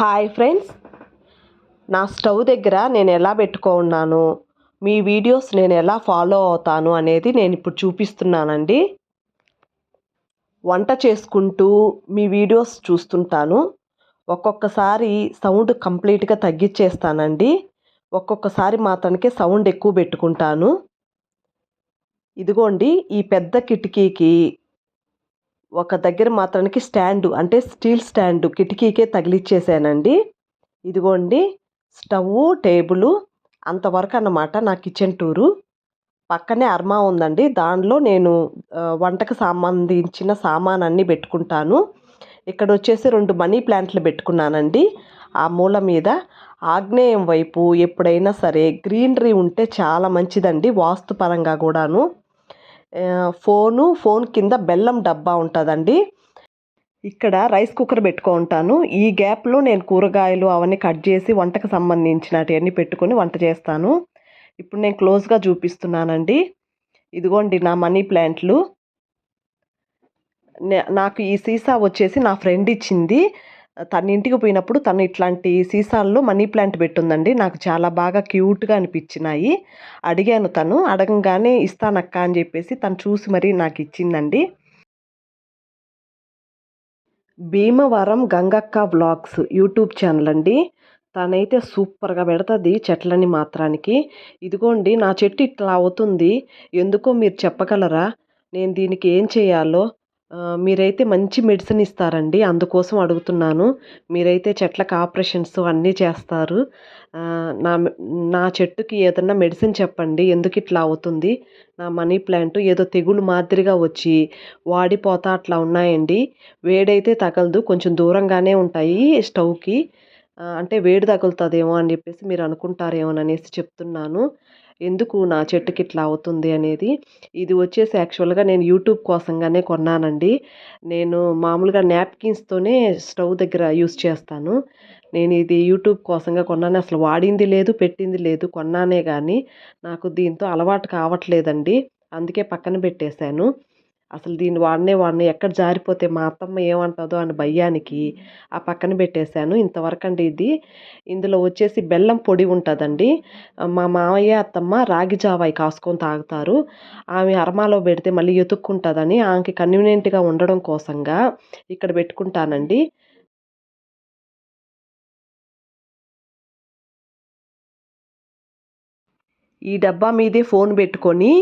Hi friends. నా stove దగ్గర నేను ఎలా పెట్టుకున్నాను మీ వీడియోస్ నేను ఎలా ఫాలో అవుతాను అనేది నేను ఇప్పుడు చూపిస్తున్నానండి. వంట చేసుకుంటూ మీ వీడియోస్ చూస్తుంటాను. ఒక్కొక్కసారి సౌండ్ కంప్లీట్గా తగ్గించేస్తానండి ఒక్కొక్కసారి మాత్రానికే సౌండ్ ఎక్కువ పెట్టుకుంటాను. ఇదిగోండి ఈ పెద్ద కిటికీకి ఒక దగ్గర మాత్రానికి స్టాండు అంటే స్టీల్ స్టాండు కిటికీకే తగిలిచ్చేసానండి. ఇదిగోండి స్టవ్ టేబుల్ అంతవరకు అన్నమాట నా కిచెన్ టూరు. పక్కనే అర్మా ఉందండి. దానిలో నేను వంటకు సంబంధించిన సామాన్ అన్నీ పెట్టుకుంటాను. ఇక్కడ వచ్చేసి రెండు మనీ ప్లాంట్లు పెట్టుకున్నానండి. ఆ మూల మీద ఆగ్నేయం వైపు ఎప్పుడైనా సరే గ్రీనరీ ఉంటే చాలా మంచిదండి వాస్తుపరంగా కూడాను. ఫోను ఫోన్ కింద బెల్లం డబ్బా ఉంటుందండి. ఇక్కడ రైస్ కుక్కర్ పెట్టుకుంటాను. ఈ గ్యాప్లో నేను కూరగాయలు అవన్నీ కట్ చేసి వంటకు సంబంధించినవన్నీ పెట్టుకొని వంట చేస్తాను. ఇప్పుడు నేను క్లోజ్గా చూపిస్తున్నానండి. ఇదిగోండి నా మనీ ప్లాంట్లు. నాకు ఈ సీసా వచ్చేసి నా ఫ్రెండ్ ఇచ్చింది. తన ఇంటికి పోయినప్పుడు తను ఇట్లాంటి సీసాల్లో మనీ ప్లాంట్ పెట్టుందండి. నాకు చాలా బాగా క్యూట్గా అనిపించినాయి. అడిగాను తను. అడగంగానే ఇస్తానక్క అని చెప్పేసి తను చూసి మరీ నాకు ఇచ్చిందండి. Bhimavaram Gangakka vlogs YouTube channel అండి తనైతే సూపర్గా పెడుతుంది చెట్లని మాత్రానికి. ఇదిగోండి నా చెట్టు ఇట్లా అవుతుంది. ఎందుకో మీరు చెప్పగలరా? నేను దీనికి ఏం చేయాలో? మీరైతే మంచి మెడిసిన్ ఇస్తారండి. అందుకోసం అడుగుతున్నాను. మీరైతే చెట్లకు ఆపరేషన్స్ అన్నీ చేస్తారు. నా నా చెట్టుకి ఏదన్నా మెడిసిన్ చెప్పండి. ఎందుకు ఇట్లా అవుతుంది? నా మనీ ప్లాంట్ ఏదో తెగులు మాదిరిగా వచ్చి వాడిపోతా అట్లా ఉన్నాయండి. వేడైతే తగలదు. కొంచెం దూరంగానే ఉంటాయి స్టవ్కి. అంటే వేడి తగులుతుందేమో అని చెప్పేసి మీరు అనుకుంటారేమో అనేసి చెప్తున్నాను. ఎందుకు నా చెట్టుకి ఇట్లా అవుతుంది అనేది. ఇది వచ్చేసి యాక్చువల్గా నేను యూట్యూబ్ కోసంగానే కొన్నానండి. నేను మామూలుగా నాప్కిన్స్తోనే స్టవ్ దగ్గర యూస్ చేస్తాను. నేను ఇది యూట్యూబ్ కోసంగా కొన్నాను. అసలు వాడింది లేదు పెట్టింది లేదు కొన్నానే కానీ నాకు దీంతో అలవాటు కావట్లేదండి. అందుకే పక్కన పెట్టేశాను. అసలు దీన్ని వాడనే వాడిని ఎక్కడ జారిపోతే మా అత్తమ్మ ఏమంటుందో అని భయానికి ఆ పక్కన పెట్టేశాను. ఇంతవరకు అండి ఇది. ఇందులో వచ్చేసి బెల్లం పొడి ఉంటుందండి. మా మామయ్య అత్తమ్మ రాగి జావాయి కాసుకొని తాగుతారు. ఆమె అరమాలో పెడితే మళ్ళీ ఎతుక్కుంటుందని ఆమెకి కన్వీనియంట్గా ఉండడం కోసంగా ఇక్కడ పెట్టుకుంటానండి. ఈ డబ్బా మీదే ఫోన్ పెట్టుకొని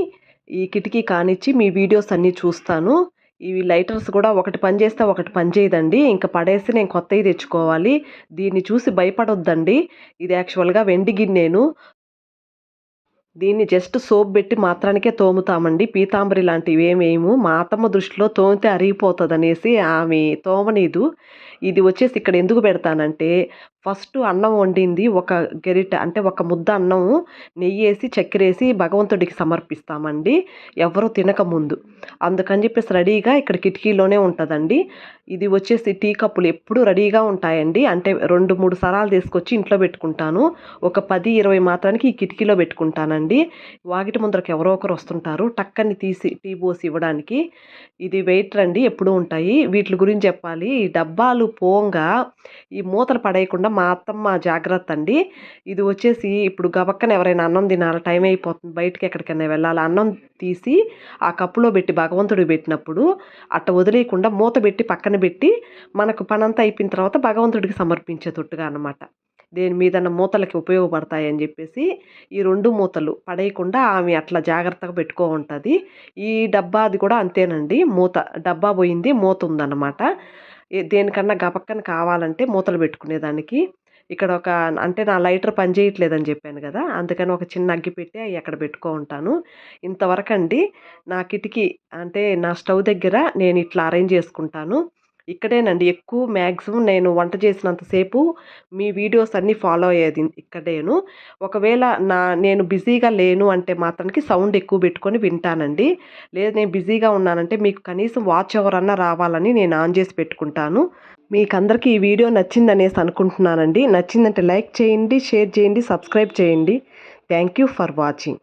ఈ కిటికీ కానిచ్చి మీ వీడియోస్ అన్నీ చూస్తాను. ఇవి లైటర్స్ కూడా ఒకటి పని చేస్తే ఒకటి పని చేయదండి. ఇంకా పడేసి నేను కొత్తవి తెచ్చుకోవాలి. దీన్ని చూసి భయపడొద్దండి. ఇది యాక్చువల్గా వెండి గిన్నెను. దీన్ని జస్ట్ సోప్ పెట్టి మాత్రానికే తోముతామండి. పీతాంబరి లాంటివి ఏమేము మా అత్తమ్మ దృష్టిలో తోమితే అరిగిపోతుంది అనేసి ఆమె తోమనీదు. ఇది వచ్చేసి ఇక్కడ ఎందుకు పెడతానంటే ఫస్ట్ అన్నం వండింది ఒక గెరిట అంటే ఒక ముద్ద అన్నం నెయ్యి వేసి చక్కెర వేసి భగవంతుడికి సమర్పిస్తామండి. ఎవరు తినకముందు అందుకని చెప్పేసి రెడీగా ఇక్కడ కిటికీలోనే ఉంటుందండి. ఇది వచ్చేసి టీ కప్పులు ఎప్పుడూ రెడీగా ఉంటాయండి. అంటే రెండు మూడు సరాలు తీసుకొచ్చి ఇంట్లో పెట్టుకుంటాను. ఒక పది ఇరవై మాత్రానికి ఈ కిటికీలో పెట్టుకుంటానండి. వాకిటి ముందరకు ఎవరో ఒకరు వస్తుంటారు. టక్కని తీసి టీ పోసి ఇవ్వడానికి. ఇది వెయిట్ రండి ఎప్పుడు ఉంటాయి. వీటి గురించి చెప్పాలి. ఈ డబ్బాలు పోంగా ఈ మూతలు పడేయకుండా మా అత్తమ్మ జాగ్రత్త అండి. ఇది వచ్చేసి ఇప్పుడు గబక్కన ఎవరైనా అన్నం తినాలి టైం అయిపోతుంది. బయటకి ఎక్కడికైనా వెళ్ళాలి అన్నం తీసి ఆ కప్పులో పెట్టి భగవంతుడు పెట్టినప్పుడు అట్ట వదిలేయకుండా మూత పెట్టి పక్కన పెట్టి మనకు పనంతా అయిపోయిన తర్వాత భగవంతుడికి సమర్పించేటట్టుగా అనమాట దేని మీద మూతలకి ఉపయోగపడతాయని చెప్పేసి ఈ రెండు మూతలు పడేయకుండా ఆమె అట్లా జాగ్రత్తగా పెట్టుకో ఉంటుంది. ఈ డబ్బా అది కూడా అంతేనండి. మూత డబ్బా పోయింది మూత ఉందన్నమాట. దేనికన్నా గపక్కన కావాలంటే మూతలు పెట్టుకునేదానికి. ఇక్కడ ఒక అంటే నా లైటర్ పనిచేయట్లేదని చెప్పాను కదా అందుకని ఒక చిన్న అగ్గి పెట్టి అవి అక్కడ పెట్టుకో ఉంటాను. ఇంతవరకు అండి నా కిటికీ అంటే నా స్టవ్ దగ్గర నేను ఇట్లా అరేంజ్ చేసుకుంటాను. ఇక్కడేనండి. ఎక్కువ మ్యాక్సిమం నేను వంట చేసినంతసేపు మీ వీడియోస్ అన్నీ ఫాలో అయ్యేది ఇక్కడేను. ఒకవేళ నా నేను బిజీగా లేను అంటే మాత్రానికి సౌండ్ ఎక్కువ పెట్టుకొని వింటానండి. లేదు నేను బిజీగా ఉన్నానంటే మీకు కనీసం వాచ్ అవర్ అన్నా రావాలని నేను ఆన్ చేసి పెట్టుకుంటాను. మీకు అందరికీ ఈ వీడియో నచ్చిందనేసి అనుకుంటున్నానండి. నచ్చిందంటే లైక్ చేయండి షేర్ చేయండి సబ్స్క్రైబ్ చేయండి. Thank you for watching.